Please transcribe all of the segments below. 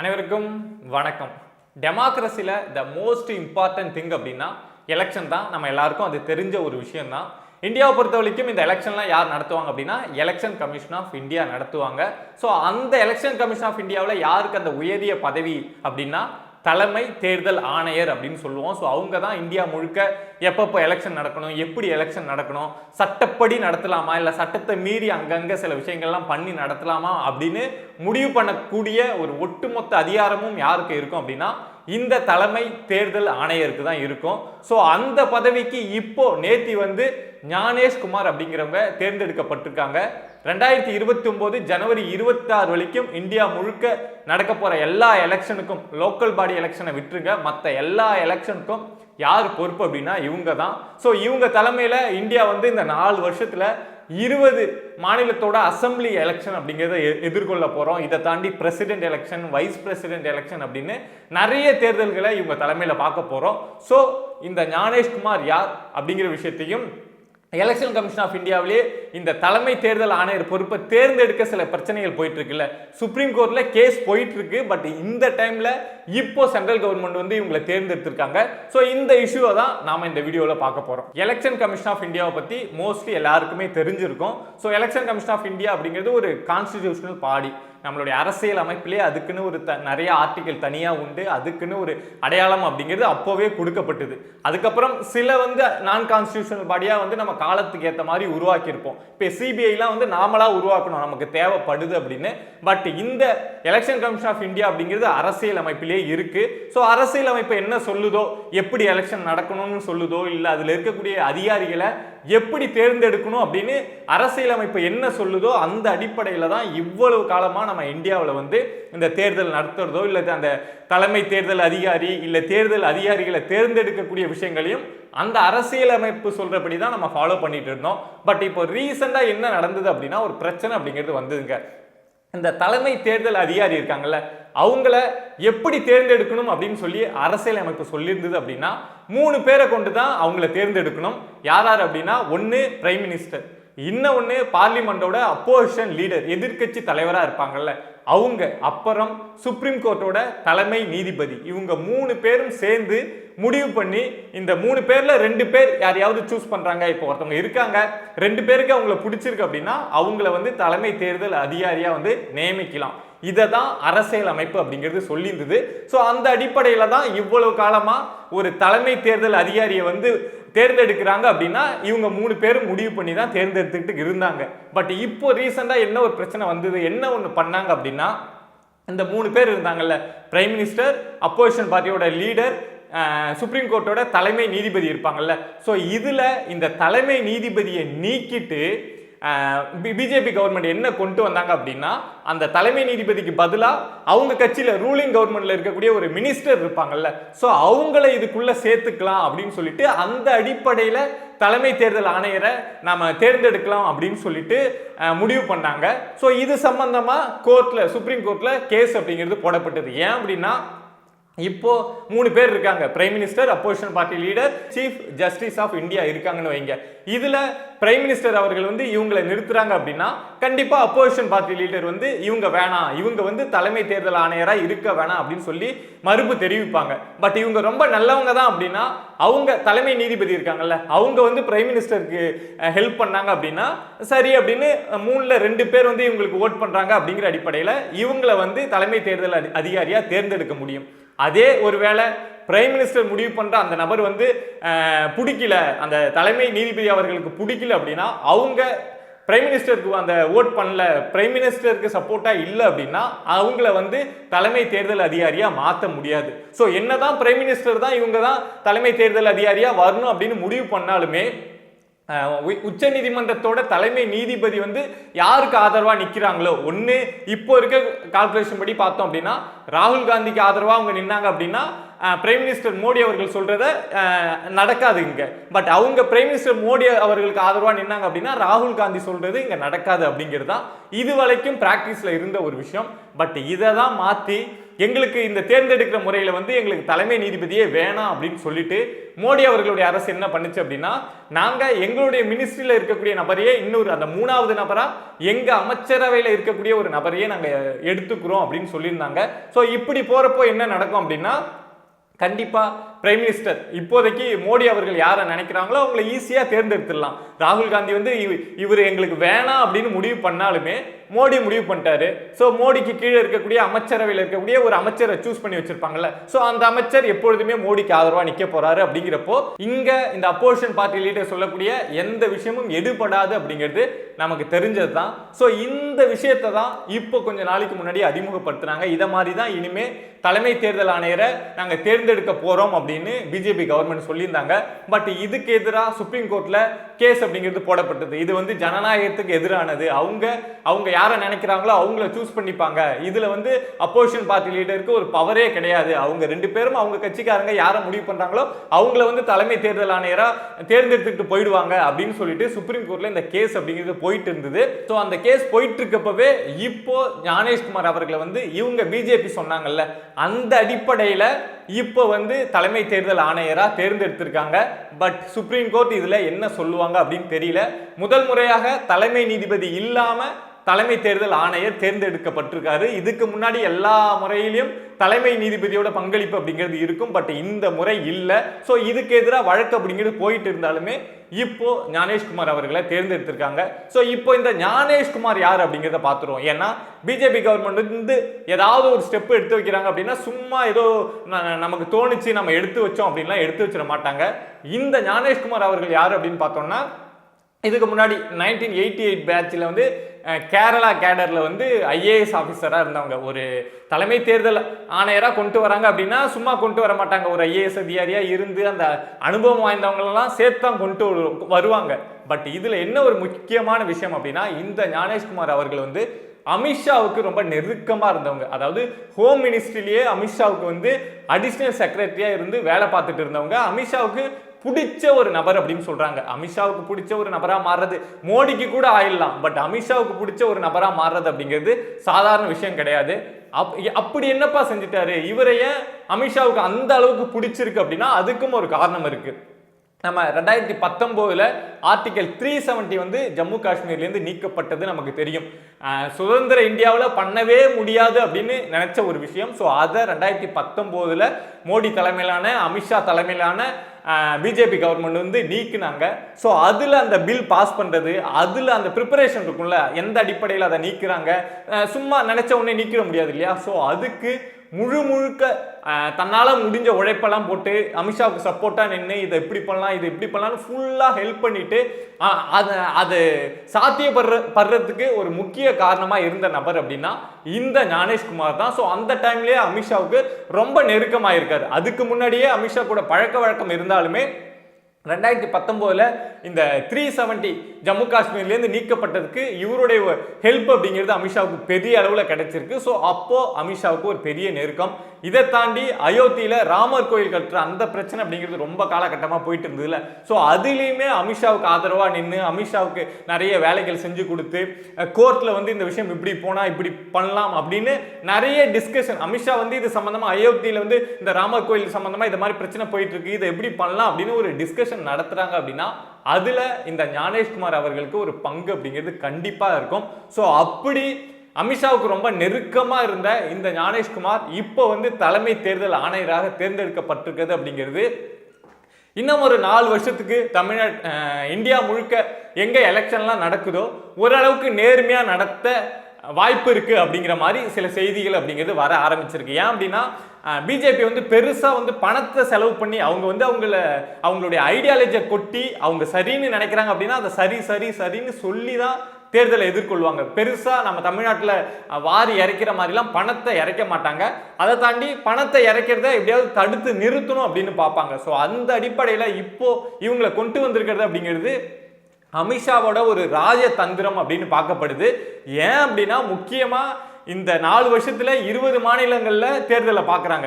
அனைவருக்கும் வணக்கம். டெமோக்ரஸியில் த மோஸ்ட் இம்பார்ட்டன்ட் திங் அப்படின்னா எலெக்ஷன் தான். நம்ம எல்லாருக்கும் அது தெரிஞ்ச ஒரு விஷயம் தான் இந்தியாவை பொறுத்த வரைக்கும் இந்த எலெக்ஷன்லாம் யார் நடத்துவாங்க அப்படின்னா எலெக்ஷன் கமிஷன் ஆஃப் இந்தியா நடத்துவாங்க. ஸோ அந்த எலெக்ஷன் கமிஷன் ஆஃப் இந்தியாவில் யாருக்கு அந்த உயரிய பதவி அப்படின்னா தலைமை தேர்தல் ஆணையர் அப்படின்னு சொல்லுவோம். ஸோ அவங்க தான் இந்தியா முழுக்க எப்பப்போ எலெக்ஷன் நடக்கணும் எப்படி எலெக்ஷன் நடக்கணும் சட்டப்படி நடத்தலாமா இல்லை சட்டத்தை மீறி அங்கங்கே சில விஷயங்கள்லாம் பண்ணி நடத்தலாமா அப்படின்னு முடிவு பண்ணக்கூடிய ஒரு ஒட்டுமொத்த அதிகாரமும் யாருக்கு இருக்கும் அப்படின்னா இந்த தலைமை தேர்தல் ஆணையருக்கு தான் இருக்கும். ஸோ அந்த பதவிக்கு இப்போ நேத்தி வந்து ஞானேஷ்குமார் அப்படிங்கிறவங்க தேர்ந்தெடுக்கப்பட்டிருக்காங்க. ரெண்டாயிரத்தி இருபத்தி ஒம்போது ஜனவரி இருபத்தி ஆறு வரைக்கும் இந்தியா முழுக்க நடக்க போற எல்லா எலெக்ஷனுக்கும் லோக்கல் பாடி எலெக்ஷனை விட்டுருங்க. மற்ற எல்லா எலெக்ஷனுக்கும் யார் பொறுப்பு அப்படின்னா இவங்க தான். ஸோ இவங்க தலைமையில் இந்தியா வந்து இந்த நாலு வருஷத்தில் இருபது மாநிலத்தோட அசம்பிளி எலெக்ஷன் அப்படிங்கிறத எ- எதிர்கொள்ள போகிறோம் இதை தாண்டி president election vice president election அப்படின்னு நிறைய தேர்தல்களை இவங்க தலைமையில் பார்க்க போகிறோம் ஸோ இந்த ஞானேஷ்குமார் யார் அப்படிங்கிற விஷயத்தையும் எலெக்ஷன் கமிஷன் ஆஃப் இந்தியாவிலே இந்த தலைமை தேர்தல் ஆணையர் பொறுப்பை தேர்ந்தெடுக்க சில பிரச்சனைகள் போயிட்டு இருக்குல்ல சுப்ரீம் கோர்ட்ல கேஸ் போயிட்டு இருக்கு பட் இந்த டைம்ல இப்போ சென்ட்ரல் கவர்மெண்ட் வந்து இவங்களை தேர்ந்தெடுத்திருக்காங்க. ஸோ இந்த இஷ்யூவை தான் நாம இந்த வீடியோவில் பார்க்க போறோம். எலெக்ஷன் கமிஷன் ஆஃப் இந்தியாவை பத்தி மோஸ்ட்லி எல்லாருக்குமே தெரிஞ்சிருக்கும். So election commission of India அப்படிங்கிறது ஒரு கான்ஸ்டிடியூஷனல் பாடி நம்மளுடைய அரசியல் அமைப்பிலே அதுக்குன்னு ஒரு த நிறைய ஆர்டிகல் தனியாக உண்டு. அதுக்குன்னு ஒரு அடையாளம் அப்படிங்கிறது அப்போவே கொடுக்கப்பட்டது. அதுக்கப்புறம் சில வந்து நான் கான்ஸ்டியூஷனல் பாடியாக வந்து நம்ம காலத்துக்கு ஏற்ற மாதிரி உருவாக்கியிருப்போம். இப்போ சிபிஐலாம் வந்து நாமளாக உருவாக்கணும் நமக்கு தேவைப்படுது அப்படின்னு. பட் இந்த எலெக்ஷன் கமிஷன் ஆஃப் இந்தியா அப்படிங்கிறது அரசியல் அமைப்பிலே இருக்கு. ஸோ அரசியல் அமைப்பு என்ன சொல்லுதோ எப்படி எலெக்ஷன் நடக்கணும்னு சொல்லுதோ இல்லை அதில் இருக்கக்கூடிய அதிகாரிகளை எப்படி தேர்ந்தெடுக்கணும் அப்படின்னு அரசியலமைப்பு என்ன சொல்லுதோ அந்த அடிப்படையில் தான் இவ்வளவு காலமாக நம்ம இந்தியாவில் வந்து இந்த தேர்தல் நடத்துறதோ இல்லை அந்த தலைமை தேர்தல் அதிகாரி இல்லை தேர்தல் அதிகாரிகளை தேர்ந்தெடுக்கக்கூடிய விஷயங்களையும் அந்த அரசியலமைப்பு சொல்கிறபடி தான் நம்ம ஃபாலோ பண்ணிட்டு இருந்தோம். பட் இப்போ ரீசெண்டாக என்ன நடந்தது அப்படின்னா ஒரு பிரச்சனை அப்படிங்கிறது வந்ததுங்க. இந்த தலைமை தேர்தல் அதிகாரி இருக்காங்கல்ல அவங்கள எப்படி தேர்ந்தெடுக்கணும் அப்படின்னு சொல்லி அரசியல் அமைப்பு சொல்லியிருந்தது அப்படின்னா மூணு பேரை கொண்டு தான் அவங்கள தேர்ந்தெடுக்கணும். யார் யார் அப்படின்னா ஒன்று பிரைம் மினிஸ்டர் இன்னும் ஒன்று பார்லிமெண்டோட அப்போசிஷன் லீடர் எதிர்க்கட்சி தலைவராக இருப்பாங்கல்ல அவங்க அப்புறம் சுப்ரீம் கோர்ட்டோட தலைமை நீதிபதி இவங்க மூணு பேரும் சேர்ந்து முடிவு பண்ணி இந்த மூணு பேரில் ரெண்டு பேர் யாரையாவது சூஸ் பண்ணுறாங்க இப்போ ஒருத்தவங்க இருக்காங்க. ரெண்டு பேருக்கு அவங்கள பிடிச்சிருக்கு அப்படின்னா அவங்கள வந்து தலைமை தேர்தல் அதிகாரியாக வந்து நியமிக்கலாம். இதை தான் அரசியல் அமைப்பு அப்படிங்கிறது சொல்லியிருந்தது. ஸோ அந்த அடிப்படையில் தான் இவ்வளவு காலமாக ஒரு தலைமை தேர்தல் அதிகாரியை வந்து தேர்ந்தெடுக்கிறாங்க அப்படின்னா இவங்க மூணு பேரும் முடிவு பண்ணி தான் தேர்ந்தெடுத்துக்கிட்டு இருந்தாங்க. பட் இப்போ ரீசெண்டாக என்ன ஒரு பிரச்சனை வந்தது? என்ன ஒன்று பண்ணாங்க அப்படின்னா இந்த மூணு பேர் இருந்தாங்கல்ல பிரைம் மினிஸ்டர் அப்போசிஷன் பார்ட்டியோட லீடர் சுப்ரீம் கோர்ட்டோட தலைமை நீதிபதி இருப்பாங்கல்ல. ஸோ இதில் இந்த தலைமை நீதிபதியை நீக்கிட்டு பிஜேபி கவர்மெண்ட் என்ன கொண்டு வந்தாங்க அப்படின்னா அந்த தலைமை நீதிபதிக்கு பதிலாக அவங்க கட்சியில் ரூலிங் கவர்மெண்ட்ல இருக்கக்கூடிய ஒரு மினிஸ்டர் இருப்பாங்கல்ல. ஸோ அவங்கள இதுக்குள்ள சேர்த்துக்கலாம் அப்படின்னு சொல்லிட்டு அந்த அடிப்படையில் தலைமை தேர்தல் ஆணையரை நாம் தேர்ந்தெடுக்கலாம் அப்படின்னு சொல்லிட்டு முடிவு பண்ணாங்க. ஸோ இது சம்பந்தமாக கோர்ட்டில் சுப்ரீம் கோர்ட்டில் கேஸ் அப்படிங்கிறது போடப்பட்டது. ஏன் அப்படின்னா இப்போ மூணு பேர் இருக்காங்க. Prime minister opposition party leader chief justice of India இருக்காங்கன்னு வைங்க. இதில் பிரைம் மினிஸ்டர் அவர்கள் வந்து இவங்களை நிறுத்துறாங்க அப்படின்னா கண்டிப்பாக அப்போசிஷன் பார்ட்டி லீடர் வந்து இவங்க வேணாம் இவங்க வந்து தலைமை தேர்தல் ஆணையராக இருக்க வேணாம் அப்படின்னு சொல்லி மறுப்பு தெரிவிப்பாங்க. பட் இவங்க ரொம்ப நல்லவங்க தான் அப்படின்னா அவங்க தலைமை நீதிபதி இருக்காங்கல்ல அவங்க வந்து பிரைம் மினிஸ்டருக்கு ஹெல்ப் பண்ணாங்க அப்படின்னா சரி அப்படின்னு மூணில் ரெண்டு பேர் வந்து இவங்களுக்கு ஓட் பண்ணுறாங்க அப்படிங்கிற அடிப்படையில் இவங்களை வந்து தலைமை தேர்தல் அதி- தேர்ந்தெடுக்க முடியும். அதே ஒருவேளை பிரைம் மினிஸ்டர் முடிவு பண்ணுற அந்த நபர் வந்து பிடிக்கல. அந்த தலைமை நீதிபதி அவர்களுக்கு பிடிக்கல அப்படின்னா அவங்க பிரைம் மினிஸ்டருக்கு அந்த ஓட் பண்ணல. பிரைம் மினிஸ்டருக்கு சப்போர்ட்டாக இல்லை அப்படின்னா அவங்கள வந்து தலைமை தேர்தல் அதிகாரியாக மாற்ற முடியாது. ஸோ என்ன தான் பிரைம் மினிஸ்டர் தான் இவங்க தான் தலைமை தேர்தல் அதிகாரியாக வரணும் அப்படின்னு முடிவு பண்ணாலுமே உச்ச நீதிமன்றத்தோட தலைமை நீதிபதி வந்து யாருக்கு ஆதரவாக நிற்கிறாங்களோ ஒன்று இப்போ இருக்க கால்குலேஷன் படி பார்த்தோம் அப்படின்னா ராகுல் காந்திக்கு ஆதரவாக அவங்க நின்னாங்க அப்படின்னா பிரைம் மினிஸ்டர் மோடி அவர்கள் சொல்கிறத நடக்காது இங்கே. பட் அவங்க பிரைம் மினிஸ்டர் மோடி அவர்களுக்கு ஆதரவாக நின்னாங்க அப்படின்னா ராகுல் காந்தி சொல்கிறது இங்கே நடக்காது அப்படிங்கிறது தான் இது வரைக்கும் ப்ராக்டிஸில் இருந்த ஒரு விஷயம். பட் இதை தான் மாற்றி எங்களுக்கு இந்த தேர்ந்தெடுக்கிற முறையில் வந்து எங்களுக்கு தலைமை நீதிபதியே வேணாம் அப்படின்னு சொல்லிட்டு மோடி அவர்களுடைய அரசு என்ன பண்ணுச்சு அப்படின்னா நாங்கள் எங்களுடைய மினிஸ்ட்ரியில் இருக்கக்கூடிய நபரையே இன்னொரு அந்த மூணாவது நபராக எங்கள் அமைச்சரவையில் இருக்கக்கூடிய ஒரு நபரையே நாங்கள் எடுத்துக்கிறோம் அப்படின்னு சொல்லியிருந்தாங்க. ஸோ இப்படி போகிறப்போ என்ன நடக்கும் அப்படின்னா கண்டிப்பாக பிரைம் மினிஸ்டர் இப்போதைக்கு மோடி அவர்கள் யாரை நினைக்கிறாங்களோ அவங்கள ஈஸியாக தேர்ந்தெடுத்துடலாம். ராகுல் காந்தி வந்து இவ- இவர் எங்களுக்கு வேணாம் அப்படின்னு முடிவு பண்ணாலுமே மோடி முடிவு பண்ணிட்டாரு. ஸோ மோடிக்கு கீழே இருக்கக்கூடிய அமைச்சரவையில் இருக்கக்கூடிய ஒரு அமைச்சரை சூஸ் பண்ணி வச்சிருப்பாங்கல்ல. ஸோ அந்த அமைச்சர் எப்பொழுதுமே மோடிக்கு ஆதரவாக நிற்க போறாரு அப்படிங்கிறப்போ இங்க இந்த அப்போசிஷன் பார்ட்டி லீடர் சொல்லக்கூடிய எந்த விஷயமும் எடுபடாது அப்படிங்கிறது நமக்கு தெரிஞ்சது தான் ஸோ இந்த விஷயத்தை தான் இப்போ கொஞ்சம் நாளைக்கு முன்னாடி அறிமுகப்படுத்துனாங்க. இதை மாதிரி தான் இனிமே தலைமை தேர்தல் ஆணையரை நாங்கள் தேர்ந்தெடுக்க போறோம் அப்படின்னு பிஜேபி கவர்மெண்ட் சொல்லியிருந்தாங்க. பட் இதுக்கு எதிராக சுப்ரீம் கோர்ட்டில் கேஸ் அப்படிங்கிறது போடப்பட்டது. இது வந்து ஜனநாயகத்துக்கு எதிரானது. அவங்க அவங்க யாரை நினைக்கிறாங்களோ அவங்கள சூஸ் பண்ணிப்பாங்க. இதுல வந்து அப்போசிஷன் பார்ட்டி லீடருக்கு ஒரு பவரே கிடையாது. அவங்க ரெண்டு பேரும் அவங்க கட்சிக்காரங்க யாரை முடிவு பண்றாங்களோ அவங்கள வந்து தலைமை தேர்தல் ஆணையராக தேர்ந்தெடுத்துக்கிட்டு போயிடுவாங்க அப்படின்னு சொல்லிட்டு சுப்ரீம் கோர்ட்ல இந்த கேஸ் அப்படிங்கிறது போயிட்டு இருந்தது. ஸோ அந்த கேஸ் போயிட்டு இருக்கப்பவே இப்போ ஞானேஷ்குமார் அவர்களை வந்து இவங்க பிஜேபி சொன்னாங்கல்ல அந்த அடிப்படையில இப்போ வந்து தலைமை தேர்தல் ஆணையராக தேர்ந்தெடுத்திருக்காங்க. பட் சுப்ரீம் கோர்ட் இதுல என்ன சொல்லுவாங்க அப்படின்னு தெரியல. முதல் முறையாக தலைமை நீதிபதி இல்லாமல் தலைமை தேர்தல் ஆணையர் தேர்ந்தெடுக்கப்பட்டிருக்காரு. இதுக்கு முன்னாடி எல்லா முறையிலையும் தலைமை நீதிபதியோட பங்களிப்பு அப்படிங்கிறது இருக்கும். பட் இந்த முறை இல்லை. ஸோ இதுக்கு எதிராக வழக்கு அப்படிங்கிறது போயிட்டு இருந்தாலுமே இப்போ ஞானேஷ்குமார் அவர்களை தேர்ந்தெடுத்திருக்காங்க. ஸோ இப்போ இந்த ஞானேஷ்குமார் யார் அப்படிங்கிறத பார்த்துருவோம் ஏன்னா பிஜேபி கவர்மெண்ட் வந்து ஏதாவது ஒரு ஸ்டெப் எடுத்து வைக்கிறாங்க அப்படின்னா சும்மா ஏதோ நமக்கு தோணுச்சு நம்ம எடுத்து வச்சோம் அப்படின்லாம் எடுத்து வச்சிட மாட்டாங்க. இந்த ஞானேஷ்குமார் அவர்கள் யார் அப்படின்னு பார்த்தோம்னா இதுக்கு முன்னாடி நைன்டீன் எயிட்டி எயிட் பேட்சில் வந்து கேரளா கேடரில் வந்து ஐஏஎஸ் ஆஃபீஸராக இருந்தவங்க. ஒரு தலைமை தேர்தல் ஆணையராக கொண்டு வராங்க அப்படின்னா சும்மா கொண்டு வர மாட்டாங்க. ஒரு ஐஏஎஸ் அதிகாரியாக இருந்து அந்த அனுபவம் வாய்ந்தவங்களெல்லாம் சேர்த்து தான் கொண்டு வருவாங்க. பட் இதில் என்ன ஒரு முக்கியமான விஷயம் அப்படின்னா இந்த ஞானேஷ்குமார் அவர்கள் வந்து அமித்ஷாவுக்கு ரொம்ப நெருக்கமாக இருந்தவங்க. அதாவது ஹோம் மினிஸ்ட்ரிலேயே அமித்ஷாவுக்கு வந்து அடிஷ்னல் செக்ரட்டரியாக இருந்து வேலை பார்த்துட்டு இருந்தவங்க. அமித்ஷாவுக்கு பிடிச்ச ஒரு நபர் அப்படின்னு சொல்றாங்க. அமித்ஷாவுக்கு பிடிச்ச ஒரு நபராக மாறுறது. மோடிக்கு கூட ஆயிடலாம். பட் அமித்ஷாவுக்கு பிடிச்ச ஒரு நபராக மாறுறது அப்படிங்கிறது சாதாரண விஷயம் கிடையாது. அப் அப்படி என்னப்பா செஞ்சுட்டாரு? இவரைய அமித்ஷாவுக்கு அந்த அளவுக்கு பிடிச்சிருக்கு அப்படின்னா அதுக்கும் ஒரு காரணம் இருக்கு. நம்ம ரெண்டாயிரத்தி பத்தொம்போதில் ஆர்டிகல் த்ரீ செவன்ட்டி வந்து ஜம்மு காஷ்மீர்லேருந்து நீக்கப்பட்டது நமக்கு தெரியும். சுதந்திர இந்தியாவில் பண்ணவே முடியாது அப்படின்னு நினச்ச ஒரு விஷயம். ஸோ அதை ரெண்டாயிரத்தி பத்தொம்போதில் மோடி தலைமையிலான அமித்ஷா தலைமையிலான பிஜேபி கவர்மெண்ட் வந்து நீக்குனாங்க. ஸோ அதில் அந்த பில் பாஸ் பண்ணுறது அதில் அந்த ப்ரிப்பரேஷன் இருக்கும்ல எந்த அடிப்படையில் அதை நீக்கிறாங்க? சும்மா நினச்ச உடனே நீக்கிட முடியாது இல்லையா? ஸோ அதுக்கு முழு முழுக்க தன்னால் முடிஞ்ச உழைப்பெல்லாம் போட்டு அமித்ஷாவுக்கு சப்போர்ட்டாக நின்று இதை இப்படி பண்ணலாம் இதை இப்படி பண்ணலாம்னு ஃபுல்லாக ஹெல்ப் பண்ணிட்டு அது அதை அது சாத்தியப்படுற படுறதுக்கு ஒரு முக்கிய காரணமாக இருந்த நபர் அப்படின்னா இந்த ஞானேஷ்குமார் தான். ஸோ அந்த டைம்லேயே அமித்ஷாவுக்கு ரொம்ப நெருக்கமாக இருக்காரு அதுக்கு முன்னாடியே அமித்ஷா கூட பழக்க வழக்கம் இருந்தாலுமே ரெண்டாயிரத்தி பத்தொம்போதில் இந்த த்ரீ செவன்ட்டி ஜம்மு காஷ்மீர்லேருந்து நீக்கப்பட்டதுக்கு இவருடைய ஹெல்ப் அப்படிங்கிறது அமித்ஷாவுக்கு பெரிய அளவில் கிடைச்சிருக்கு. ஸோ அப்போது அமித்ஷாவுக்கு ஒரு பெரிய நெருக்கம். இதை தாண்டி அயோத்தியில் ராமர் கோயில் கட்டுற அந்த பிரச்சனை அப்படிங்கிறது ரொம்ப காலகட்டமாக போயிட்டு இருந்ததுல. ஸோ அதுலேயுமே அமித்ஷாவுக்கு ஆதரவாக நின்று அமித்ஷாவுக்கு நிறைய வேலைகள் செஞ்சு கொடுத்து கோர்ட்டில் வந்து இந்த விஷயம் இப்படி போனால் இப்படி பண்ணலாம் அப்படின்னு நிறைய டிஸ்கஷன் அமித்ஷா வந்து இது சம்மந்தமாக அயோத்தியில் வந்து இந்த ராமர் கோயில் சம்மந்தமாக இது மாதிரி பிரச்சனை போயிட்டு இருக்கு. இதை எப்படி பண்ணலாம் அப்படின்னு ஒரு டிஸ்கஷன் நடத்துகிறாங்க அப்படின்னா அதில் இந்த ஞானேஷ்குமார் அவர்களுக்கு ஒரு பங்கு அப்படிங்கிறது கண்டிப்பாக இருக்கும். ஸோ அப்படி அமித்ஷாவுக்கு ரொம்ப நெருக்கமாக இருந்த இந்த ஞானேஷ்குமார் இப்போ வந்து தலைமை தேர்தல் ஆணையராக தேர்ந்தெடுக்கப்பட்டிருக்கிறது அப்படிங்கிறது. இன்னும் ஒரு நாலு வருஷத்துக்கு தமிழ்நாடு இந்தியா முழுக்க எங்கே எலெக்ஷன்லாம் நடக்குதோ ஓரளவுக்கு நேர்மையாக நடத்த வாய்ப்பு இருக்கு அப்படிங்கிற மாதிரி சில செய்திகள் அப்படிங்கிறது வர ஆரம்பிச்சிருக்கு. ஏன் அப்படின்னா பிஜேபி வந்து பெருசா வந்து பணத்தை செலவு பண்ணி அவங்க வந்து அவங்கள அவங்களுடைய ஐடியாலஜியை கொட்டி அவங்க சரின்னு நினைக்கிறாங்க அப்படின்னா அதை சரி சரி சரின்னு சொல்லி தான் தேர்தலை எதிர்கொள்வாங்க. பெருசாக நம்ம தமிழ்நாட்டில் வாரி இறைக்கிற மாதிரிலாம் பணத்தை இறைக்க மாட்டாங்க. அதை தாண்டி பணத்தை இறைக்கிறத எப்படியாவது தடுத்து நிறுத்தணும் அப்படின்னு பார்ப்பாங்க. ஸோ அந்த அடிப்படையில் இப்போது இவங்களை கொண்டு வந்திருக்கிறது அப்படிங்கிறது அமித்ஷாவோட ஒரு ராஜ தந்திரம் அப்படின்னு பார்க்கப்படுது. ஏன் அப்படின்னா முக்கியமாக இந்த நாலு வருஷத்தில் இருபது மாநிலங்களில் தேர்தலை பார்க்குறாங்க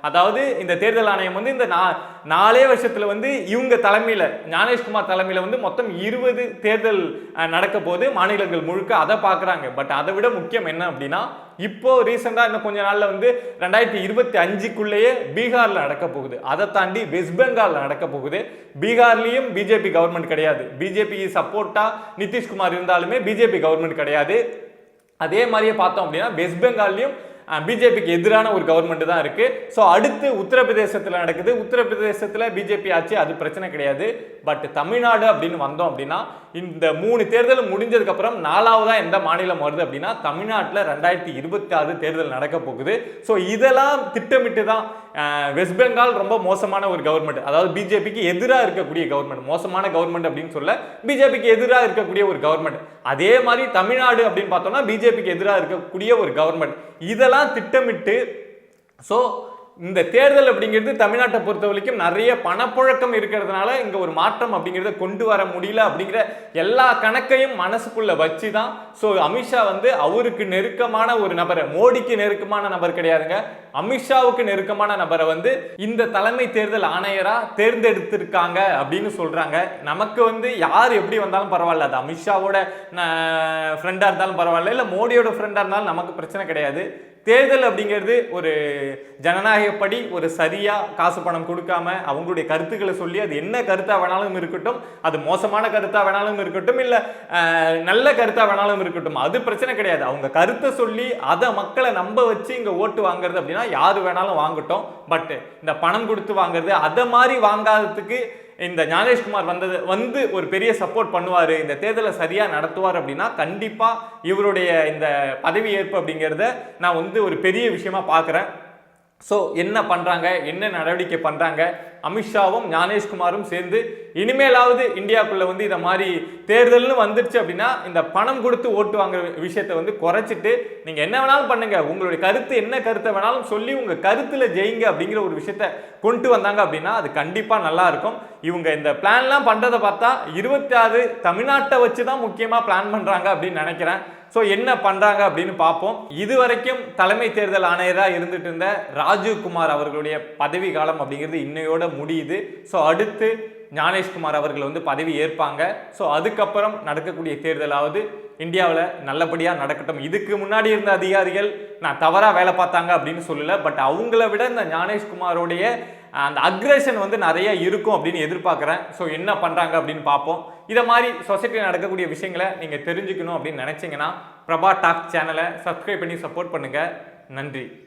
அதாவது இந்த தேர்தல் ஆணையம் வந்து இந்த நா- நாலே வருஷத்தில் வந்து இவங்க தலைமையில் ஞானேஷ்குமார் தலைமையில் வந்து மொத்தம் இருபது தேர்தல் நடக்க போது மாநிலங்கள் முழுக்க அதை பார்க்குறாங்க பட் அதை விட முக்கியம் என்ன அப்படின்னா இப்போ ரீசெண்டாக இன்னும் கொஞ்ச நாளில் வந்து ரெண்டாயிரத்தி இருபத்தி அஞ்சுக்குள்ளேயே பீகாரில் நடக்க போகுது. அதை தாண்டி வெஸ்ட் பெங்காலில் நடக்க போகுது. பீகார்லேயும் பிஜேபி கவர்மெண்ட் கிடையாது. பிஜேபி சப்போர்ட்டா நிதிஷ்குமார் இருந்தாலுமே பிஜேபி கவர்மெண்ட் கிடையாது. அதே மாதிரியே பார்த்தோம் அப்படின்னா வெஸ்ட் பெங்கால்லையும் பிஜேபிக்கு எதிரான ஒரு கவர்மெண்ட் தான் இருக்கு. ஸோ அடுத்து உத்தரப்பிரதேசத்தில் நடக்குது. உத்தரப்பிரதேசத்தில் பிஜேபி ஆச்சு அது பிரச்சனை கிடையாது. பட் தமிழ்நாடு அப்படின்னு வந்தோம் அப்படின்னா இந்த மூணு தேர்தல் முடிஞ்சதுக்கு அப்புறம் நாலாவதா எந்த மாநிலம் வருது அப்படின்னா தமிழ்நாட்டில் ரெண்டாயிரத்தி இருபத்தி ஆறு தேர்தல் நடக்க போகுது. ஸோ இதெல்லாம் திட்டமிட்டு தான் வெஸ்ட் பெங்கால் ரொம்ப மோசமான ஒரு கவர்மெண்ட் அதாவது பிஜேபிக்கு எதிராக இருக்கக்கூடிய கவர்மெண்ட் மோசமான கவர்மெண்ட் அப்படின்னு சொல்ல பிஜேபிக்கு எதிராக இருக்கக்கூடிய ஒரு கவர்மெண்ட் அதே மாதிரி தமிழ்நாடு அப்படின்னு பார்த்தோம்னா பிஜேபிக்கு எதிராக இருக்கக்கூடிய ஒரு கவர்மெண்ட் இதெல்லாம் திட்டமிட்டு ஸோ இந்த தேர்தல் அப்படிங்கிறது தமிழ்நாட்டை பொறுத்த வரைக்கும் நிறைய பணப்புழக்கம் இருக்கிறதுனால இங்கே ஒரு மாற்றம் அப்படிங்கிறத கொண்டு வர முடியல அப்படிங்கிற எல்லா கணக்கையும் மனசுக்குள்ளே வச்சு தான் ஸோ அமித்ஷா வந்து அவருக்கு நெருக்கமான ஒரு நபரை மோடிக்கு நெருக்கமான நபர் கிடையாதுங்க. அமித்ஷாவுக்கு நெருக்கமான நபரை வந்து இந்த தலைமை தேர்தல் ஆணையராக தேர்ந்தெடுத்திருக்காங்க அப்படின்னு சொல்கிறாங்க நமக்கு வந்து யார் எப்படி வந்தாலும் பரவாயில்ல. அது அமித்ஷாவோட ஃப்ரெண்டாக இருந்தாலும் பரவாயில்ல. இல்லை மோடியோட ஃப்ரெண்டாக இருந்தாலும் நமக்கு பிரச்சனை கிடையாது. தேர்தல் அப்படிங்கிறது ஒரு ஜனநாயகப்படி ஒரு சரியாக காசு பணம் கொடுக்காம அவங்களுடைய கருத்துக்களை சொல்லி அது என்ன கருத்தாக வேணாலும் இருக்கட்டும் அது மோசமான கருத்தாக வேணாலும் இருக்கட்டும் இல்லை நல்ல கருத்தாக வேணாலும் இருக்கட்டும் அது பிரச்சனை கிடையாது. அவங்க கருத்தை சொல்லி அதை மக்களை நம்ப வச்சு இங்கே ஓட்டு வாங்குறது அப்படின்னா யார் வேணாலும் வாங்கட்டும். பட் இந்த பணம் கொடுத்து வாங்குறது அதை மாதிரி வாங்காததுக்கு இந்த ஞானேஷ்குமார் வந்தது வந்து ஒரு பெரிய சப்போர்ட் பண்ணுவார். இந்த தேர்தலை சரியாக நடத்துவார் அப்படின்னா கண்டிப்பாக இவருடைய இந்த பதவி ஏற்பு அப்படிங்கிறத நான் வந்து ஒரு பெரிய விஷயமா பார்க்குறேன். ஸோ என்ன பண்ணுறாங்க என்ன நடவடிக்கை பண்ணுறாங்க அமித்ஷாவும் ஞானேஷ்குமாரும் சேர்ந்து இனிமேலாவது இந்தியாக்குள்ளே வந்து இதை மாதிரி தேர்தல்னு வந்துருச்சு அப்படின்னா இந்த பணம் கொடுத்து ஓட்டு வாங்குற விஷயத்தை வந்து குறைச்சிட்டு நீங்கள் என்ன வேணாலும் பண்ணுங்கள் உங்களுடைய கருத்து என்ன கருத்தை வேணாலும் சொல்லி உங்கள் கருத்தில் ஜெயிங்க அப்படிங்கிற ஒரு விஷயத்த கொண்டு வந்தாங்க அப்படின்னா அது கண்டிப்பாக நல்லாயிருக்கும் இவங்க இந்த பிளான்லாம் பண்ணுறதை பார்த்தா இருபத்தி ஆறு தமிழ்நாட்டை வச்சு தான் முக்கியமாக பிளான் பண்ணுறாங்க அப்படின்னு நினைக்கிறேன். ஸோ என்ன பண்ணுறாங்க அப்படின்னு பார்ப்போம். இதுவரைக்கும் தலைமை தேர்தல் ஆணையராக இருந்துட்டு இருந்த ராஜீவ் குமார் அவர்களுடைய பதவி காலம் அப்படிங்கிறது இன்னையோட முடியுது. ஸோ அடுத்து ஞானேஷ்குமார் அவர்கள் வந்து பதவி ஏற்பாங்க. ஸோ அதுக்கப்புறம் நடக்கக்கூடிய தேர்தலாவது இந்தியாவில் நல்லபடியாக நடக்கட்டும். இதுக்கு முன்னாடி இருந்த அதிகாரிகள் நான் தவறாக வேலை பார்த்தாங்க அப்படின்னு சொல்லலை. பட் அவங்கள விட இந்த ஞானேஷ்குமாரோடைய அந்த அக்ரேஷன் வந்து நிறைய இருக்கும் அப்படின்னு எதிர்பார்க்குறேன். ஸோ என்ன பண்ணுறாங்க அப்படின்னு பார்ப்போம். இதை மாதிரி சொசைட்டியில் நடக்கக்கூடிய விஷயங்களை நீங்கள் தெரிஞ்சுக்கணும் அப்படின்னு நினச்சிங்கன்னா பிரபா டாக் சேனலை சப்ஸ்கிரைப் பண்ணி சப்போர்ட் பண்ணுங்கள் நன்றி.